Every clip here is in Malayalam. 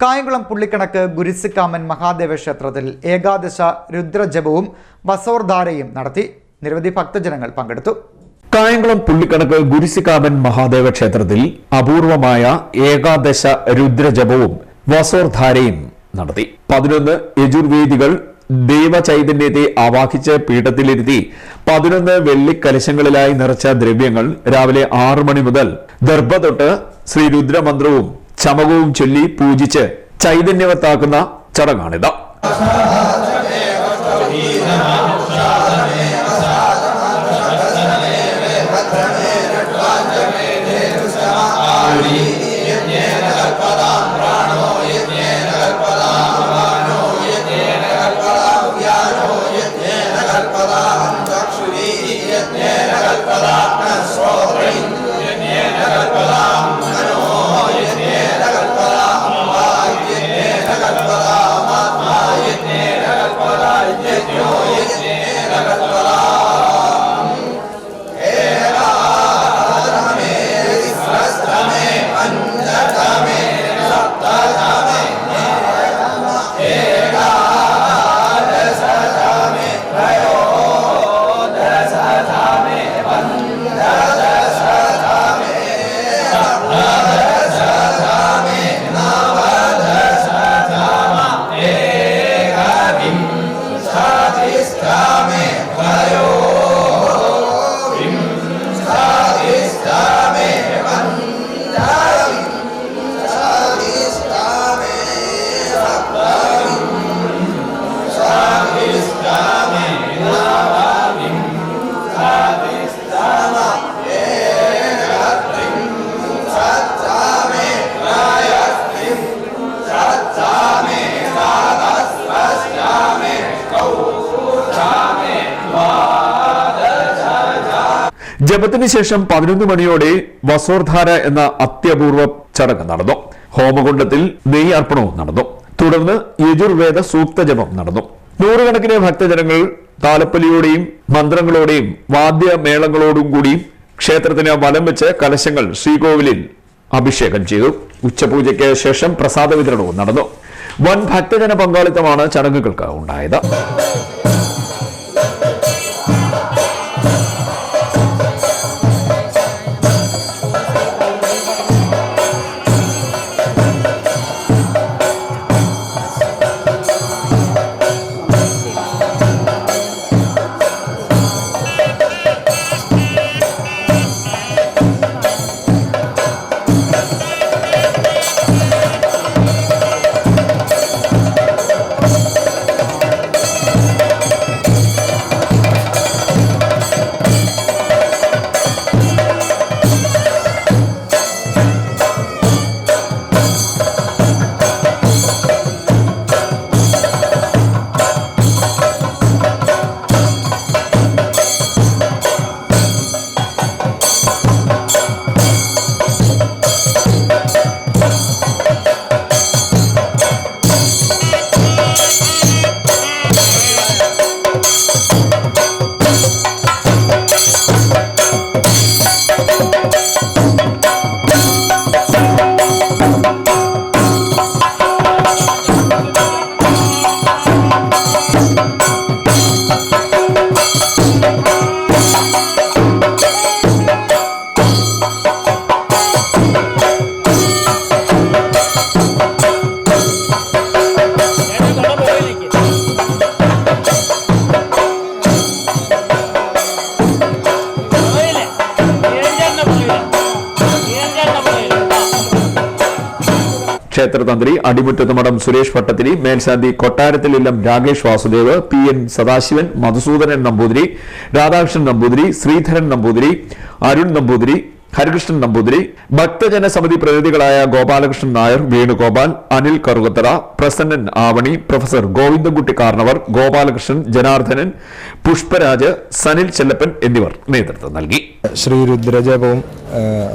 കായംകുളം പുള്ളിക്കണക്ക് ഗുരുസിക്കാമൻ മഹാദേവ ക്ഷേത്രത്തിൽ ഏകാദശ രുദ്രജപവും വസോർധാരയും നടത്തി നിരവധി ഭക്തജനങ്ങൾ പങ്കെടുത്തു. കായംകുളം പുള്ളിക്കണക്ക് ഗുരുസിക്കാമൻ മഹാദേവ ക്ഷേത്രത്തിൽ അപൂർവമായ ഏകാദശ രുദ്രജപവും വസോർധാരയും നടത്തി. പതിനൊന്ന് യജുർവേദികൾ ദൈവചൈതന്യത്തെ ആവാഹിച്ച് പീഠത്തിലിരുത്തി പതിനൊന്ന് വെള്ളിക്കലശങ്ങളിലായി നിറച്ച ദ്രവ്യങ്ങൾ രാവിലെ ആറു മണി മുതൽ ദർഭ തൊട്ട് ശ്രീ രുദ്രമന്ത്രവും ചമകവും ചൊല്ലി പൂജിച്ച് ചൈതന്യവത്താക്കുന്ന ചടങ്ങാണിത്. ജപത്തിന് ശേഷം പതിനൊന്ന് മണിയോടെ വസോർധാര എന്ന അത്യപൂർവ ചടങ്ങ് നടന്നു. ഹോമകുണ്ടത്തിൽ നെയ്യ് അർപ്പണവും നടന്നു. തുടർന്ന് യജുർവേദ സൂക്ത ജപം നടന്നു. നൂറുകണക്കിന് ഭക്തജനങ്ങൾ താലപ്പൊലിയോടെയും മന്ത്രങ്ങളോടെയും വാദ്യമേളങ്ങളോടും കൂടി ക്ഷേത്രത്തിന് വലം വെച്ച് കലശങ്ങൾ ശ്രീകോവിലിൽ അഭിഷേകം ചെയ്തു. ഉച്ചപൂജയ്ക്ക് ശേഷം പ്രസാദ വിതരണവും നടന്നു. വൻ ഭക്തജന പങ്കാളിത്തമാണ് ചടങ്ങുകൾക്ക് ഉണ്ടായത്. ക്ഷേത്രതന്ത്രി അടിമുറ്റത്ത് മഠം സുരേഷ് ഭട്ടത്തിരി മേൽശാന്തി കൊട്ടാരത്തിലില്ലം രാകേഷ് വാസുദേവ് പി എൻ സദാശിവൻ മധുസൂദനൻ നമ്പൂതിരി രാധാകൃഷ്ണൻ നമ്പൂതിരി ശ്രീധരൻ നമ്പൂതിരി അരുൺ നമ്പൂതിരി ഹരികൃഷ്ണൻ നമ്പൂതിരി ഭക്തജന സമിതി പ്രതിനിധികളായ ഗോപാലകൃഷ്ണൻ നായർ വേണുഗോപാൽ അനിൽ കറുകത്തറ പ്രസന്നൻ ആവണി പ്രൊഫസർ ഗോവിന്ദൻകുട്ടി കാർണവർ ഗോപാലകൃഷ്ണൻ ജനാർദ്ദനൻ പുഷ്പരാജ് സനിൽ ചെല്ലപ്പൻ എന്നിവർ നേതൃത്വം നൽകി. ശ്രീ രുദ്രജപവും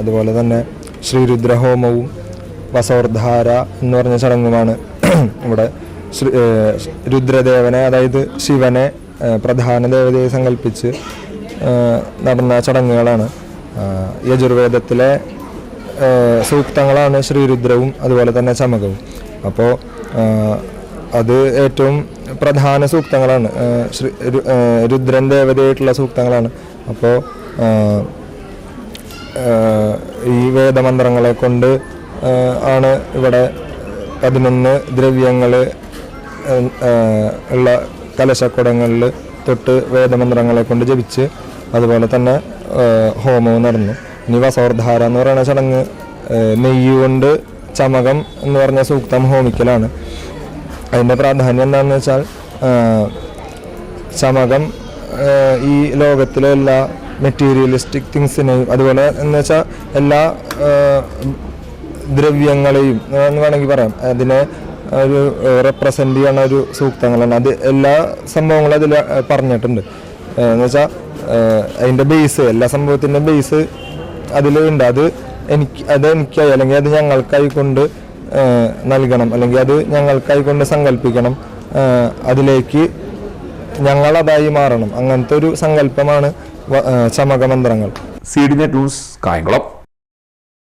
അതുപോലെ തന്നെ ശ്രീ ശ്രീരുദ്രഹോമവും വസോർധാര എന്ന് പറഞ്ഞ ചടങ്ങുമാണ് ഇവിടെ രുദ്രദേവനെ അതായത് ശിവനെ പ്രധാന ദേവതയെ സങ്കല്പിച്ച് നടന്ന ചടങ്ങുകളാണ്. യജുർവേദത്തിലെ സൂക്തങ്ങളാണ് ശ്രീരുദ്രവും അതുപോലെ തന്നെ ചമകവും. അപ്പോൾ അത് ഏറ്റവും പ്രധാന സൂക്തങ്ങളാണ്. രുദ്രൻ ദേവതയായിട്ടുള്ള സൂക്തങ്ങളാണ്. അപ്പോൾ ഈ വേദമന്ത്രങ്ങളെ കൊണ്ട് ആണ് ഇവിടെ പതിനൊന്ന് ദ്രവ്യങ്ങൾ ഉള്ള കലശക്കുടങ്ങളിൽ തൊട്ട് വേദമന്ത്രങ്ങളെ കൊണ്ട് ജപിച്ച് അതുപോലെ തന്നെ ഹോമവും നടന്നു. ഇനി വസോർധാര എന്ന് പറയുന്ന ചടങ്ങ് നെയ്യ് കൊണ്ട് ചമകം എന്ന് പറഞ്ഞ സൂക്തം ഹോമിക്കലാണ്. അതിന്റെ പ്രാധാന്യം എന്താണെന്ന് വെച്ചാൽ ചമകം ഈ ലോകത്തിലെ എല്ലാ മെറ്റീരിയലിസ്റ്റിക് തിങ്സിനെയും അതുപോലെ എന്ന് വെച്ചാൽ എല്ലാ ദ്രവ്യങ്ങളെയും എന്ന് വേണമെങ്കിൽ പറയാം. അതിനെ ഒരു റെപ്രസെന്റ് ചെയ്യണ ഒരു സൂക്തങ്ങളാണ്. അത് എല്ലാ സംഭവങ്ങളും അതിൽ പറഞ്ഞിട്ടുണ്ട്. എന്ന് വെച്ചാൽ അതിന്റെ ബേസ് എല്ലാ സംഭവത്തിന്റെ ബേസ് അതിലുണ്ട് അത് എനിക്ക് അത് എനിക്കായി അല്ലെങ്കിൽ അത് ഞങ്ങൾക്കായി കൊണ്ട് നൽകണം. അല്ലെങ്കിൽ അത് ഞങ്ങൾക്കായി കൊണ്ട് സങ്കല്പിക്കണം. അതിലേക്ക് ഞങ്ങളതായി മാറണം. അങ്ങനത്തെ ഒരു സങ്കല്പമാണ് ചമകമന്ത്രങ്ങൾ. C D net news Kayamkulam.